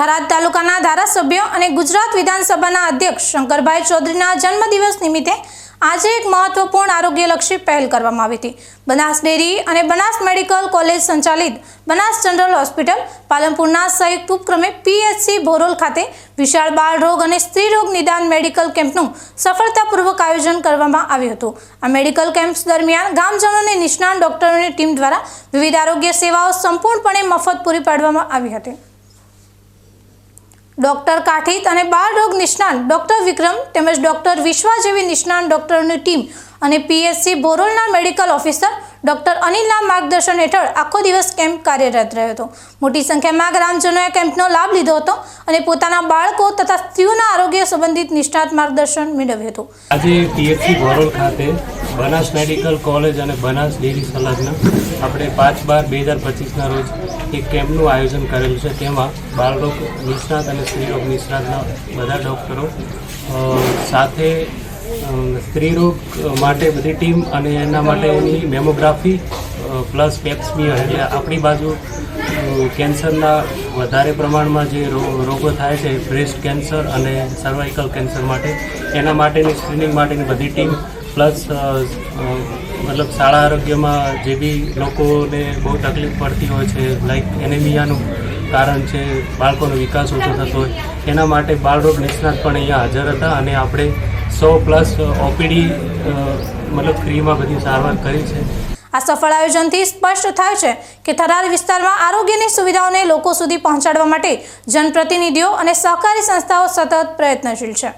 થરાદ તાલુકાના ધારાસભ્ય અને ગુજરાત વિધાનસભાના અધ્યક્ષ શંકરભાઈ ચૌધરીના જન્મદિવસ નિમિત્તે આજે એક મહત્વપૂર્ણ આરોગ્યલક્ષી પહેલ કરવામાં આવી હતી. બનાસ ડેરી અને બનાસ મેડિકલ કોલેજ સંચાલિત બનાસ જનરલ હોસ્પિટલ પાલનપુરના સંયુક્ત ઉપક્રમે પીએચસી ભોરોલ ખાતે વિશાળ બાળ રોગ અને સ્ત્રી રોગ નિદાન મેડિકલ કેમ્પનું સફળતાપૂર્વક આયોજન કરવામાં આવ્યું હતું. આ મેડિકલ કેમ્પ દરમિયાન ગામજનોને નિષ્ણાત ડોક્ટરોની ટીમ દ્વારા વિવિધ આરોગ્ય સેવાઓ સંપૂર્ણપણે મફત પૂરી પાડવામાં આવી હતી. ડોક્ટર કાઠિત અને બાળ રોગ નિષ્ણાંત ડોક્ટર વિક્રમ તેમજ ડોક્ટર વિશ્વા જેવી નિષ્ણાંત ડોક્ટરોની ટીમ અને પીએચસી બોરોલના મેડિકલ ઓફિસર ડોક્ટર અનિલના માર્ગદર્શન હેઠળ આખો દિવસ કેમ્પ કાર્યરત રહ્યો હતો. મોટી સંખ્યામાં ગ્રામજનોએ કેમ્પનો લાભ લીધો હતો અને પોતાના બાળકો તથા સ્ત્રીઓના આરોગ્ય સંબંધિત નિષ્ણાત માર્ગદર્શન મેળવ્યું હતું. આજે પીએચસી ભોરોલ ખાતે બનાસ મેડિકલ કોલેજ અને બનાસ ડેરી સંલગ્ન આપણે પાંચ બાર બે હજાર પચીસના રોજ એક કેમ્પનું આયોજન કરેલું છે. તેમાં બાળરોગ નિષ્ણાત અને સ્ત્રીરોગ નિષ્ણાતના બધા ડૉક્ટરો સાથે સ્ત્રીરોગ માટે બધી ટીમ અને એના માટેની મેમોગ્રાફી પ્લસ પેપ્સમિયર એટલે આપણી બાજુ કેન્સરના વધારે પ્રમાણમાં જે રોગો થાય છે, બ્રેસ્ટ કેન્સર અને સર્વાઇકલ કેન્સર માટે, એના માટેની સ્ક્રીનિંગ માટેની બધી ટીમ પ્લસ મતલબ શાળા આરોગ્યમાં જે બી લોકોને બહુ તકલીફ પડતી હોય છે લાઈક એનેમિયાનું કારણ છે, બાળકોનો વિકાસ ઓછો થતો હોય, એના માટે બાળરોગ નિષ્ણાત પણ અહીંયા હાજર હતા અને આપણે સો પ્લસ ઓપીડી મતલબ ફ્રીમાં બધી સારવાર કરી છે. આ સફળ આયોજનથી સ્પષ્ટ થાય છે કે થરાદ વિસ્તારમાં આરોગ્યની સુવિધાઓને લોકો સુધી પહોંચાડવા માટે જનપ્રતિનિધિઓ અને સહકારી સંસ્થાઓ સતત પ્રયત્નશીલ છે.